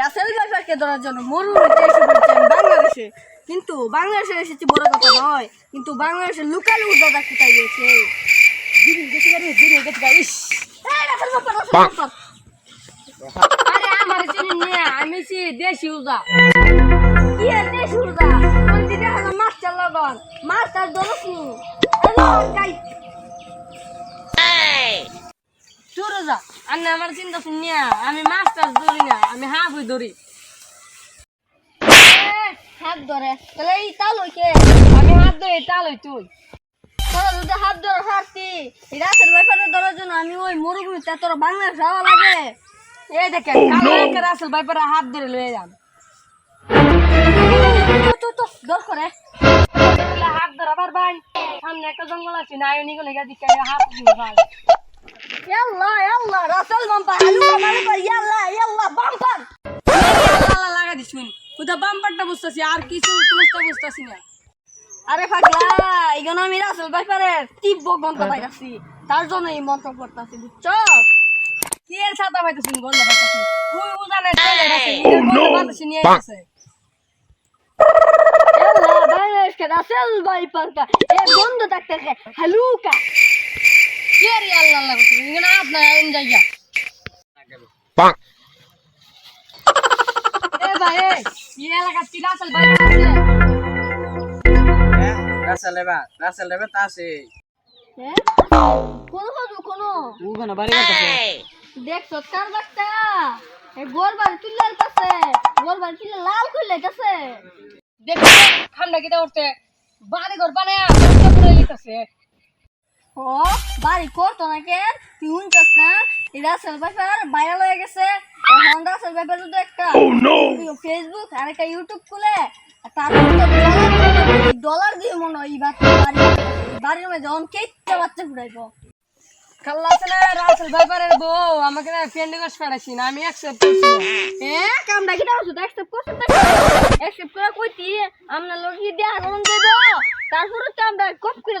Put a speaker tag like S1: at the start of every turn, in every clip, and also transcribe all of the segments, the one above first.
S1: রাসেল ভাইপারকে ধরার জন্য মরুভূমিতে এসে পড়েছেন বাংলাদেশে কিন্তু বাংলাদেশে এসেছে বড় কথা নয় কিন্তু বাংলাদেশের লুকালু দাদা কোথায় গেছে দিদি গেছে গাড়ি দিদি গেছে গাড়ি রাসেল ভাইপার, রাসেল ভাইপার।
S2: আরে আমার চিনি নিয়ে আমি সি দেশি উজা
S1: কি দেশ উড়দা? তোর দিদি হলো মাস্টার লগন। মাস্টার ধরস নি। হ্যালো, গাই।
S2: আন্না আমার চিন্তা শুনিয়া আমি মাস্টার ধরি না আমি হাফই ধরি।
S1: হাত ধরে। তাহলে এই তাল হইকে
S2: আমি হাত ধরে তালই তুই
S1: তোরা যদি হাত ধরে হারতি। রাসেল ধরার জন্য আমি ওই মরুভূমিতে তোর বাংলাদেশ যাওয়া লাগে।
S2: এই দেখেন কালো একের আসল হাত ধরে লয়ে যান।
S1: তো তো দর করে।
S2: হাত ধরা পার ভাই। সামনে একটা জঙ্গল আছে না আয়নি গলে গা দিকে হাত ভাই।
S1: ইয়াল্লা ইয়াল্লা রাসেল বাম্পার আলু বাম্পার ইয়াল্লা ইয়াল্লা বাম্পার
S2: লাগা দিস মিন বাম্পারটা বুঝতেছি আর কিছু তুলসটা বুঝতেছি না
S1: আরে পাগলা এখানে আমি রাসেল তীব্র গন্ধ পাইতাছি তার জন্য এই মন্ত্র পড়তাছি বুঝছ
S2: কি এর ছাতা পাইতেছি গন্ধ পাইতেছি তুই উজানে চলে গেছে গন্ধ পাইতেছি নিয়ে গেছে
S1: ইয়াল্লা বাংলাদেশ রাসেল ভাইপার কা এ গন্ধ থাকতেছে হালুকা
S2: কেরি আল্লাহ আল্লাহ করতে ইংনা আপনার আইন যাইয়া পাক। এ ভাই এই এলাকা
S1: কোন কোন?
S3: ও গনা বাড়ি গেছে
S1: দেখ সৎকার বাচ্চা? এ গোল বাড়ি লাল কইলে কাছে
S2: দেখ খান্ডা কিটা উঠতে বাড়ি ঘর বানায়া পুরো
S1: ও বাড়ি করতো না কে তুই শুনছস না? ভাইরাল হয়ে গেছে। রাসেল ব্যাপার শুধু একটা। ফেসবুক আর একটা ইউটিউব খুলে তারপর তো ডলার দিয়ে মনে হয় বাচ্চা বাড়ি বাড়ির মধ্যে যখন কেটে বাচ্চা
S2: না রাসেল ভাইপারের বউ আমাকে না ফ্রেন্ড রিকোয়েস্ট পাঠাইছি না আমি অ্যাকসেপ্ট করছি।
S1: হ্যাঁ কামটা কি দাও শুধু অ্যাকসেপ্ট করছেন অ্যাকসেপ্ট করে কইতি আমরা লোক দিয়ে আনন্দ দেব তারপরে তো আমরা কপ করে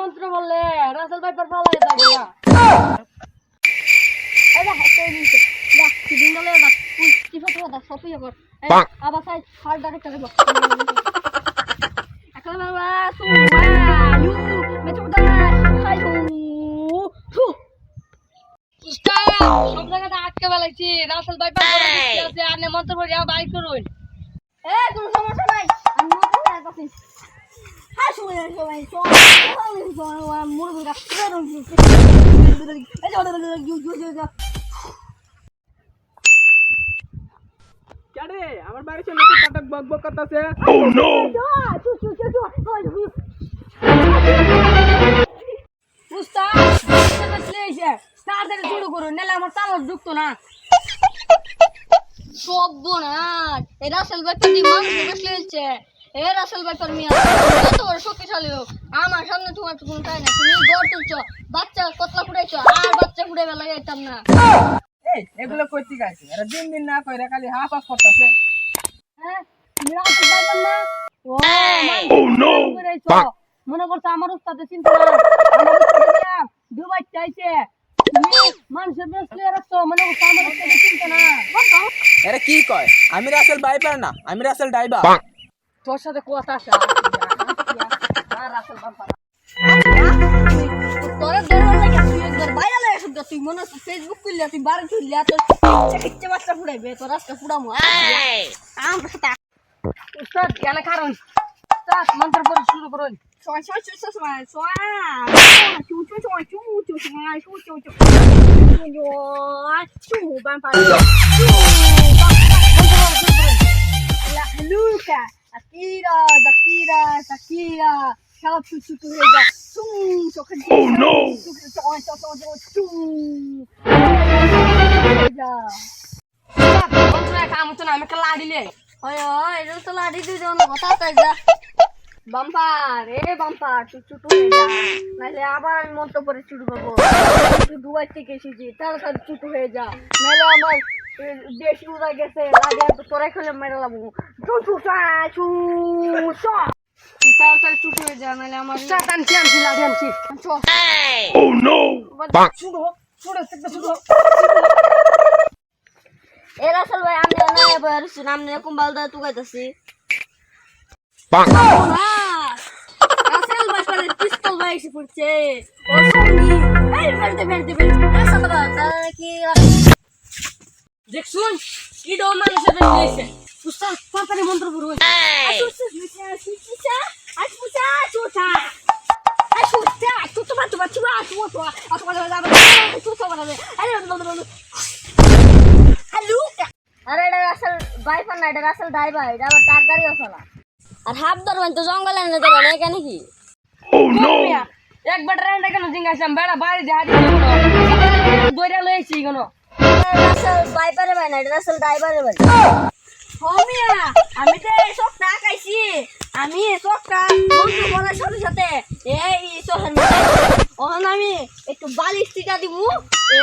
S2: মন্ত্র বললে রাসেল ভাই পর পালায় যাবে না
S1: এটা হাতে নিচে। না সিগন্যালে না তুই কি ফটো
S2: আটকে ফেলাইছি রাসেল ভাই আর নেমন্তন্ন করে বাইক করুন
S3: আমার বাড়ির সামনে তো কাটক বক বক করতেছে।
S4: oh,
S1: ও নো
S2: উস্তাদ তাড়াতাড়ি শুরু করুন নাহলে আমার না
S1: এরা সেলভার কাটি মাছ বসলে এ রাসেল ব্যাপার মিয়া কত বড় শক্তিশালী হোক আমার সামনে তোমার তো কোনো তাই না তুমি গড় তুলছো। বাচ্চা কতলা ফুটাইছো? আর বাচ্চা ফুটে বেলা যাইতাম না।
S3: এই এগুলো কইতে গাইছে এরা দিন দিন না কইরা খালি হাফ হাফ করতেছে।
S2: হ্যাঁ না? ও মান
S4: Oh!
S2: মনে করছ আমার চিন্তা না উস্তাদ দিয়া দুবাই চাইছে মানুষের মনে করছ আমার চিন্তা না?
S3: এরা কি কয়? আমি রাসেল বাইপার না আমি রাসেল ডাইবা
S4: Bang!
S2: তোর সাথে কথা
S1: আসা তুই মনে হচ্ছে ফেসবুক খুললে তুই বাড়ি খুললে তোর ইচ্ছে বাচ্চা ফুড়াইবে তোর রাস্তা ফুড়াবো আমার সাথে
S2: উস্তাদ কেন কারণ উস্তাদ মন্ত্র করে শুরু করুন
S1: সোয়া সোয়া সোয়া সোয়া সোয়া চু চু চু চু চু সোয়া চু চু চু চু চু বান পান Akira, Akira, Akira. আবার আমি মন্ত্র করে চুটু পাবো তুই দুবার থেকে এসেছি তাড়াতাড়ি চুটু হয়ে যা নাহলে আমার দেশি উড়া গেছে লাগে তো তোরাই খেলে মেরে লাবো চু চু চা চু চা। তুই তাড়াতাড়ি চুটু হয়ে যা নাহলে আমার
S2: সাত আনছি আনছি লাড়ি আনছি।
S1: চ
S4: Oh no! Bonk!
S2: শুধু হোক শুধু একটা শুধু হোক।
S1: এ রাসেল ভাই আমি না এবার নাম নিয়ে কুম্বাল দা তুকাইতাছি
S4: Bonk!
S1: রাসেল ভাই পরে পিস্তল ভাই এসে পড়ছে। ও সঙ্গী এই ফেলতে ফেলতে ফেলতে। রাসেল ভাই তাহলে কি
S2: দেখছুন কি ডো মানুষের বেশি হয়েছে উস্তাদ তাড়াতাড়ি মন্ত্র পুরো
S1: আরে হ্যালো আরে এটা রাসেল বাইফার না এটা রাসেল ড্রাইভার এটা আবার গাড়ি আসলা আর হাফ ধরবেন তো জঙ্গলে এনে দেবেন এখানে কি
S4: Oh
S2: একবার ট্রেনটা কেন জিঙ্গাইছিলাম বেড়া বাড়ি দিয়ে হাঁটি দৌড়া লয়েছি কেন
S1: রাসেল বাইপারে ভাই না এটা রাসেল ড্রাইভারে ভাই হমিয়া আমি তো সব টাকাইছি আমি সবটা বন্ধু করার সাথে সাথে এই সোহেন ওখানে আমি একটু বালিশ টিকা দিব। এ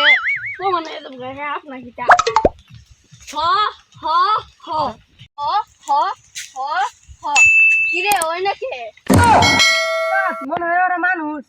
S1: তোমার আপনার কিটা। হ হ হ। হ হ হ হ। কিরে ওই নাকি?
S2: মনে হয় ওরা মানুষ।